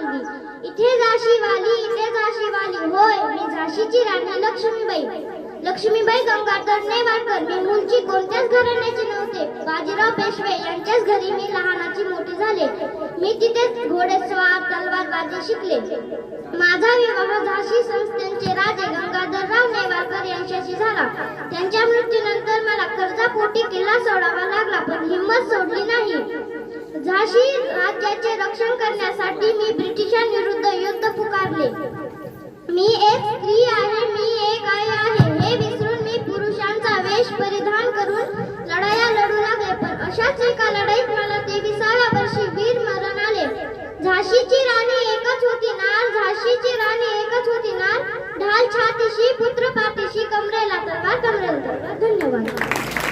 ज्योत इथे झाशी वाली इथे झाशी वाली. होय मी झाशीची राणी लक्ष्मीबाई. लक्ष्मीबाई गंगाधर नेवाडकर मी मुलची कोणत्याच घराण्याचे नव्हते. बाजीराव पेशवे यांच्याच घरी मी लहानाची मोठी झाले. मी तिथेच घोडेस्वार तलवारबाजी शिकले. माझा विवाह झाशी संस्थेचे राजे गंगाधरराव नेवाळकर यांच्याशी झाला. त्यांच्या मृत्यूनंतर मला कर्जापोटी किल्ला सोडावा लागला पण हिंमत सोडली नाही. झाशी राज्याचे रक्षण करण्यासाठी मी वेश परिधान करून लढाया लढू लागले पण अशाच एका लढाईत मला तेविसाव्या वर्षी वीर मरण आले. झाशीची राणी एकच होती नार झाशीची राणी एकच होती नार ढाल छातीशी पुत्र पाठीशी कमरेला तलवार कमरेला तलवार. धन्यवाद.